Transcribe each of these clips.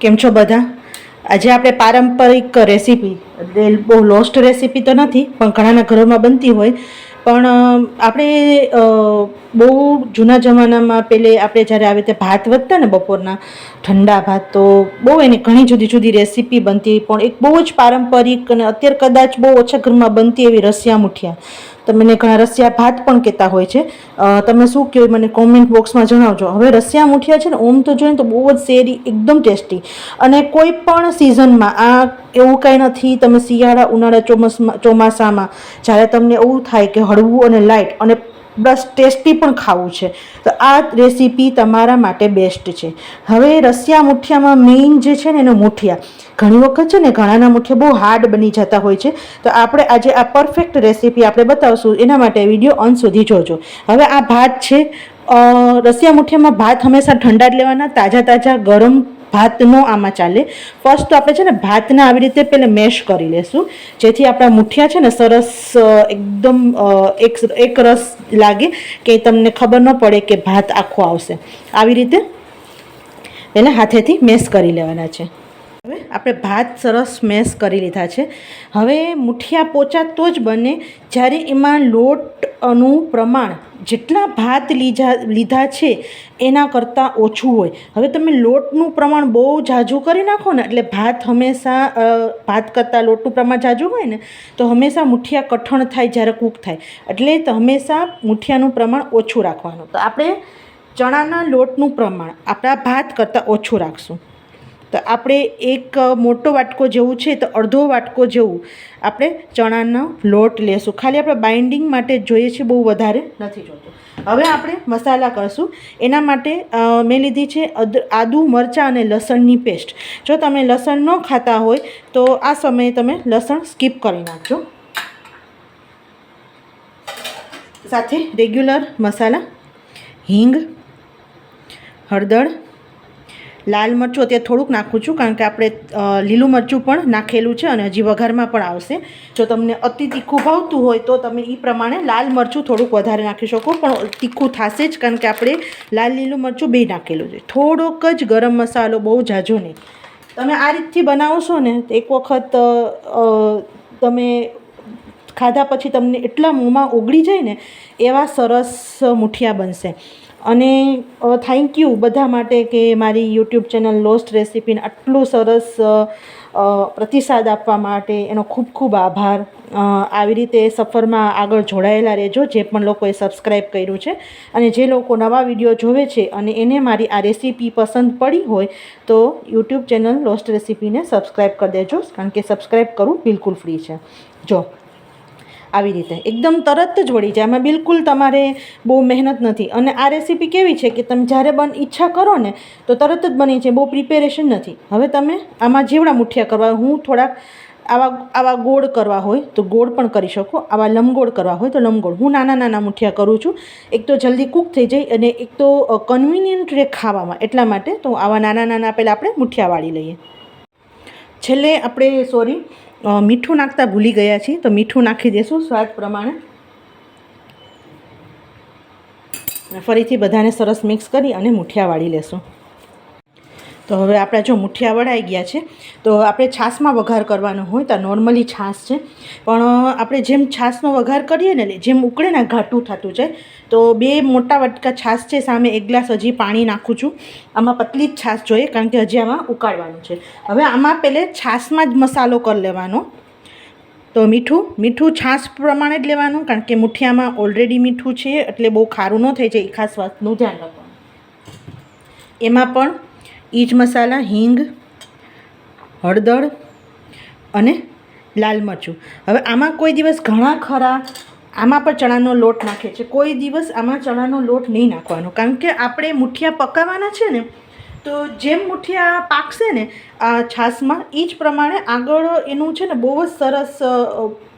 કેમ છો બધા? આજે આપણે પારંપરિક રેસીપી, એટલે બહુ લોસ્ટ રેસીપી તો નથી, પણ ઘણાના ઘરોમાં બનતી હોય. પણ આપણે બહુ જૂના જમાનામાં પેલે આપણે જ્યારે આવી રીતે ભાત વધતા ને બપોરના, ઠંડા ભાત, તો બહુ એની ઘણી જુદી જુદી રેસીપી બનતી, પણ એક બહુ જ પારંપરિક અને અત્યારે કદાચ બહુ ઓછા ઘરમાં બનતી એવી રસિયા મુઠિયા. તમને ઘણા રસિયા ભાત પણ કહેતા હોય છે. તમે શું કહો મને કોમેન્ટ બોક્સમાં જણાવજો. હવે રસિયા મુઠિયા છે ને, ઓમ તો જોઈએ તો બહુ જ શેરી, એકદમ ટેસ્ટી. અને કોઈ પણ સિઝનમાં આ એવું કાંઈ નથી, તમે શિયાળા ઉનાળા ચોમાસમાં ચોમાસામાં જ્યારે તમને એવું થાય કે હળવું અને લાઇટ અને બસ ટેસ્ટી પણ ખાવું છે. તો આ રેસીપી તમારા માટે બેસ્ટ છે. હવે રસિયા મુઠિયામાં મેઇન જે છે ને એનો મુઠિયા. ઘણી વખત છે ને ઘણાના મુઠિયા બહુ હાર્ડ બની જતા હોય છે. તો આપણે આજે આ પરફેક્ટ રેસીપી આપણે બતાવશું. એના માટે વીડિયો અંત સુધી જોજો. હવે આ ભાત છે. રસિયા મુઠિયામાં ભાત હંમેશા ઠંડા જ લેવાના, તાજા તાજા ગરમ ભાત નો આમાં ચાલે. ફર્સ્ટ તો આપણે છે ને ભાતને આવી રીતે પહેલાં મેશ કરી લેશું. જેથી આપણા મુઠિયા છે ને સરસ એકદમ એક એક રસ લાગે કે તમને ખબર ન પડે કે ભાત આખો આવશે. આવી રીતે પહેલાં હાથેથી મેશ કરી લેવાના છે. હવે આપણે ભાત સરસ મેશ કરી લીધા છે. હવે મુઠિયા પોચા તો જ બને. જ્યારે એમાં લોટનું પ્રમાણ જેટલા ભાત લીધા લીધા છે એના કરતાં ઓછું હોય. હવે તમે લોટનું પ્રમાણ બહુ ઝાઝું કરી નાખો ને, એટલે ભાત હંમેશા ભાત કરતાં લોટનું પ્રમાણ ઝાઝું હોય ને, તો હંમેશા મુઠિયા કઠણ થાય જ્યારે કૂક થાય. એટલે હંમેશા મુઠિયાનું પ્રમાણ ઓછું રાખવાનું. તો આપણે ચણાના લોટનું પ્રમાણ આપણા ભાત કરતાં ઓછું રાખશું. તો આપણે એક મોટો વાટકો જેવું છે તો અડધો વાટકો જેવું આપણે ચણાનો લોટ લેશું. ખાલી આપણે બાઇન્ડિંગ માટે જોઈએ છે બહુ વધારે નથી જોતું. હવે આપણે મસાલા કરશું. એના માટે મેં લીધી છે આદુ, મરચાં અને લસણની પેસ્ટ. જો તમે લસણ ન ખાતા હોય તો આ સમયે તમે લસણ સ્કીપ કરી નાખજો. સાથે રેગ્યુલર મસાલા, હિંગ, હળદર લાલ મરચું અત્યારે થોડુંક નાખું છું કારણ કે આપણે લીલું મરચું પણ નાખેલું છે અને હજી વઘારમાં પણ આવશે. જો તમને અતિ તીખું ભાવતું હોય તો તમે એ પ્રમાણે લાલ મરચું થોડુંક વધારે નાખી શકો, પણ તીખું થશે જ કારણ કે આપણે લાલ લીલું મરચું બે નાખેલું છે. થોડોક જ ગરમ મસાલો બહુ જાજો નહીં. તમે આ રીતથી બનાવશો ને એક વખત તમે ખાધા પછી તમને એટલા મોંમાં ઓગળી જાય ને, એવા સરસ મુઠિયા બનશે. અને થેન્ક યુ બધા માટે કે મારી યુટ્યુબ ચેનલ લોસ્ટ રેસીપીને આટલું સરસ પ્રતિસાદ આપવા માટે એનો ખૂબ ખૂબ આભાર. આવી રીતે સફરમાં આગળ જોડાયેલા રહેજો, જે પણ લોકોએ સબસ્ક્રાઈબ કર્યું છે. અને જે લોકો નવા વીડિયો જોવે છે અને એને મારી આ રેસીપી પસંદ પડી હોય, તો યુટ્યુબ ચેનલ લોસ્ટ રેસીપીને સબસ્ક્રાઈબ કરી દેજો, કારણ કે સબસ્ક્રાઈબ કરવું બિલકુલ ફ્રી છે. જો આવી રીતે. એકદમ તરત જ વળી જાય. આમાં બિલકુલ તમારે બહુ મહેનત નથી. અને આ રેસીપી કેવી છે કે તમે જ્યારે બન ઈચ્છા કરો ને, તો તરત જ બની છે. બહુ પ્રિપેરેશન નથી. હવે તમે આમાં જેવડા મુઠિયા કરવા, હું થોડાક આવા આવા ગોળ કરવા હોય, તો ગોળ પણ કરી શકો. આવા લંબગોળ કરવા હોય, તો લંબગોળ હું નાના નાના મુઠિયા કરું છું. એક તો જલ્દી કૂક થઈ જાય અને એક તો કન્વિનિયન્ટ રહે ખાવામાં. એટલા માટે તો આવા નાના નાના પહેલાં આપણે મુઠિયા વાળી લઈએ. છેલ્લે આપણે સોરી મીઠું નાખતા ભૂલી ગયા છીએ, તો મીઠું નાખી દઈશું સ્વાદ પ્રમાણે. ફરીથી બધાને સરસ મિક્સ કરી અને મુઠિયા વાળી લેશું. તો હવે આપણા જો મુઠિયા વળાઈ ગયા છે, તો આપણે છાશમાં વઘાર કરવાનો હોય તો નોર્મલી છાશ છે. પણ આપણે જેમ છાશનો વઘાર કરીએ ને જેમ ઉકળે ને ઘાટું થતું જાય, તો બે મોટા વટકા છાશ છે, સામે એક ગ્લાસ હજી પાણી નાખું છું. આમાં પતલી જ છાશ જોઈએ, કારણ કે હજી આમાં ઉકાળવાનું છે. હવે આમાં પહેલે છાશમાં જ મસાલો કરી લેવાનો. તો મીઠું મીઠું છાશ પ્રમાણે જ લેવાનું, કારણ કે મુઠિયામાં ઓલરેડી મીઠું છે, એટલે બહુ ખારું ન થઈ જાય, એ ખાસ વાતનું ધ્યાન રાખવાનું. એમાં પણ એ જ મસાલા, હિંગ, હળદર અને લાલ મરચું. હવે આમાં કોઈ દિવસ ઘણા ખરા, આમાં પણ ચણાનો લોટ નાખે છે. કોઈ દિવસ આમાં ચણાનો લોટ નહીં નાખવાનો. કારણ કે આપણે મુઠિયા પકાવવાના છે ને, તો જેમ મુઠિયા પાકશે ને, આ છાશમાં એ જ પ્રમાણે આગળ એનું છે ને બહુ જ સરસ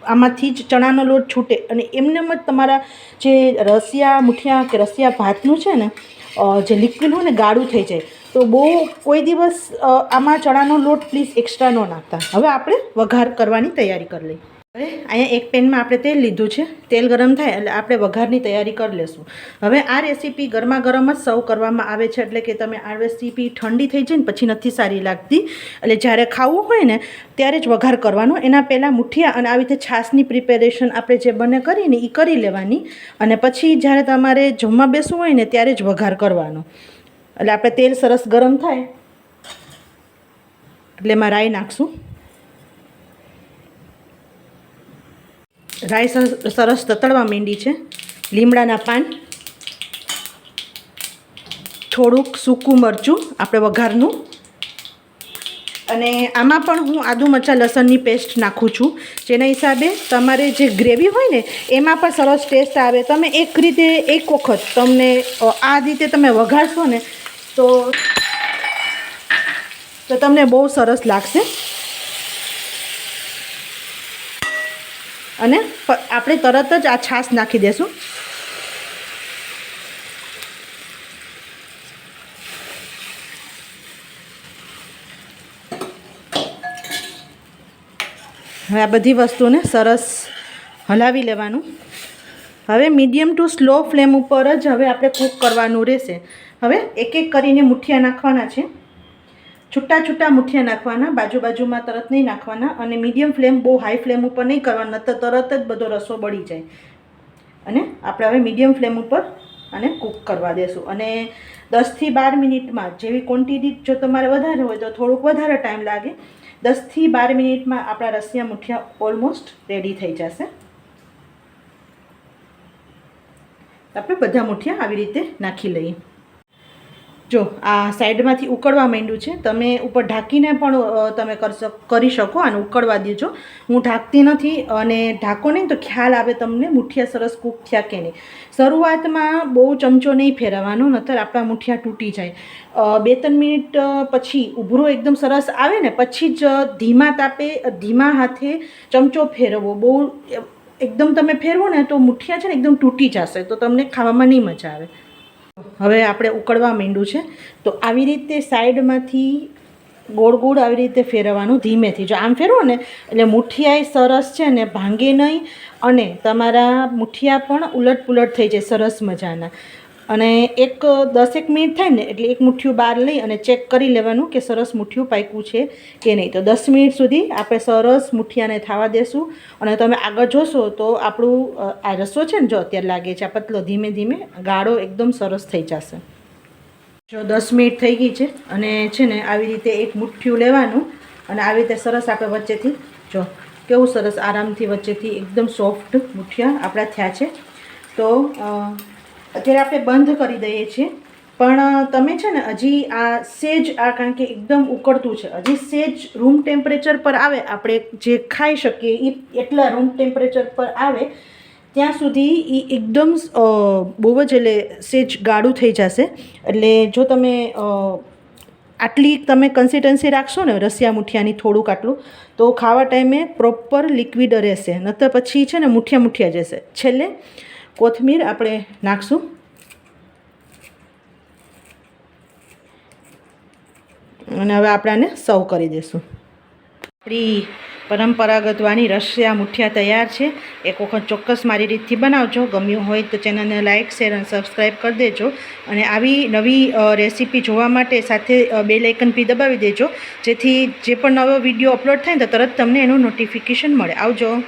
આમાંથી જ ચણાનો લોટ છૂટે. અને એમનેમ જ તમારા જે રસિયા મુઠિયા કે રસિયા ભાતનું છે ને જે લિક્વિડ હોય ને, ગાળું થઈ જાય. તો બહુ કોઈ દિવસ આમાં ચણાનો લોટ પ્લીઝ એક્સ્ટ્રા ન નાખતા. હવે આપણે વઘાર કરવાની તૈયારી કરી લઈએ. હવે અહીંયા એક પેનમાં આપણે તેલ લીધું છે. તેલ ગરમ થાય એટલે આપણે વઘારની તૈયારી કરી લેશું. હવે આ રેસીપી ગરમા ગરમ જ સર્વ કરવામાં આવે છે એટલે કે તમે આ રેસીપી ઠંડી થઈ જાય ને પછી નથી સારી લાગતી. એટલે જ્યારે ખાવું હોય ને, ત્યારે જ વઘાર કરવાનો. એના પહેલાં મુઠિયા અને આવી રીતે છાશની પ્રિપેરેશન આપણે જે બને કરીને એ કરી લેવાની. અને પછી જ્યારે તમારે જમવા બેસવું હોય ને, ત્યારે જ વઘાર કરવાનો. એટલે આપણે તેલ સરસ ગરમ થાય. એટલે એમાં રાઈ નાખશું. રાઈ સરસ તતડવા માંડી છે. લીમડાના પાન. થોડુંક સૂકું મરચું આપણે વઘારનું. અને આમાં પણ હું આદુ મરચાં લસણની પેસ્ટ નાખું છું. જેના હિસાબે તમારે જે ગ્રેવી હોય ને, એમાં પણ સરસ ટેસ્ટ આવે. તમે એક રીતે એક વખત તમને આ રીતે તમે વઘારશો ને તો તો તમને બહુ સરસ લાગશે. અને આપણે તરત જ આ છાશ નાખી દેશું. હવે આ બધી વસ્તુને સરસ હલાવી લેવાનું. હવે મીડિયમ ટુ સ્લો ફ્લેમ ઉપર જ હવે આપણે કૂક કરવાનું રહેશે. હવે એક એક કરીને મુઠિયા નાખવાના છે. છૂટા છૂટા મુઠિયા નાખવાના બાજુ બાજુમાં તરત નહીં નાખવાના અને મીડિયમ ફ્લેમ, બહુ હાઈ ફ્લેમ ઉપર નહીં કરવાના તો તરત જ બધો રસો બળી જાય. અને આપણે હવે મીડિયમ ફ્લેમ ઉપર આને કૂક કરવા દેશું. અને દસથી બાર મિનિટમાં જેવી ક્વોન્ટિટી જો તમારે વધારે હોય તો થોડુંક વધારે ટાઈમ લાગે. દસથી બાર મિનિટમાં આપણા રસિયા મુઠિયા ઓલમોસ્ટ રેડી થઈ જશે. આપણે બધા મુઠિયા આવી રીતે નાખી લઈએ. જો, આ સાઈડમાંથી ઉકળવા માંડ્યું છે, તમે ઉપર ઢાંકીને પણ તમે કરી શકો અને ઉકળવા દેજો. હું ઢાંકતી નથી અને ઢાંકો નહીં તો ખ્યાલ આવે તમને મુઠિયા સરસ કૂક થયા કે નહીં. શરૂઆતમાં બહુ ચમચો નહીં ફેરવવાનો, નતર આપણા મુઠિયા તૂટી જાય. બે ત્રણ મિનિટ પછી ઉભરો એકદમ સરસ આવે ને, પછી જ ધીમા તાપે, ધીમા હાથે ચમચો ફેરવવો. બહુ એકદમ તમે ફેરવો ને તો મુઠિયા છે ને એકદમ તૂટી જશે, તો તમને ખાવામાં નહીં મજા આવે. હવે આપણે ઉકળવા માંડ્યું છે. તો આવી રીતે સાઈડમાંથી ગોળ ગોળ આવી રીતે ફેરવવાનું ધીમેથી. જો આમ ફેરવો ને, એટલે મુઠિયાએ સરસ છે ને ભાંગે નહીં અને તમારા મુઠિયા પણ ઉલટ પુલટ થઈ જાય સરસ મજાના. અને એક, દસેક મિનિટ થાય ને એટલે એક મુઠ્ઠિયું બહાર લઈ અને ચેક કરી લેવાનું કે સરસ મુઠ્ઠિયું પાક્યું છે કે નહીં. તો દસ મિનિટ સુધી આપણે સરસ મુઠિયાને થવા દેશું અને તમે આગળ જોશો તો આપણું આ રસો છે ને જો અત્યારે લાગે છે આ પતલો ધીમે ધીમે ગાળો એકદમ સરસ થઈ જશે. જો દસ મિનિટ થઈ ગઈ છે અને છે ને આવી રીતે એક મુઠ્ઠિયું લેવાનું અને આવી રીતે સરસ આપણે વચ્ચેથી, જો કેવું સરસ આરામથી વચ્ચેથી એકદમ સોફ્ટ મુઠિયા આપણા થયા છે. તો અત્યારે આપણે બંધ કરી દઈએ છીએ. પણ તમે છે ને, હજી આ સેજ, આ કારણ કે એકદમ ઉકળતું છે, હજી સેજ રૂમ ટેમ્પરેચર પર આવે, આપણે જે ખાઈ શકીએ એ એટલા રૂમ ટેમ્પરેચર પર આવે, ત્યાં સુધી એ એકદમ બહુ જ એટલે સેજ ગાઢું થઈ જશે. એટલે જો તમે આટલી તમે કન્સિસ્ટન્સી રાખશો ને, રસિયા મુઠિયાની થોડુંક આટલું, તો ખાવા ટાઈમે પ્રોપર લિક્વિડ રહેશે. નહીતર પછી છે ને, મુઠિયા મુઠિયા જશે છેલ્લે કોથમીર આપણે નાખશું. અને હવે આપણે આને સર્વ કરી દઈશું. આપણી પરંપરાગત વાની રશિયા મુઠિયા તૈયાર છે. એક વખત ચોક્કસ મારી રીતથી બનાવજો. ગમ્યું હોય તો ચેનલને લાઇક શેર અને સબસ્ક્રાઈબ કરી દેજો. અને આવી નવી રેસીપી જોવા માટે સાથે બે લાઇકન બી દબાવી દેજો. જેથી જે પણ નવો વીડિયો અપલોડ થાય તો તરત તમને એનું નોટિફિકેશન મળે. આવજો.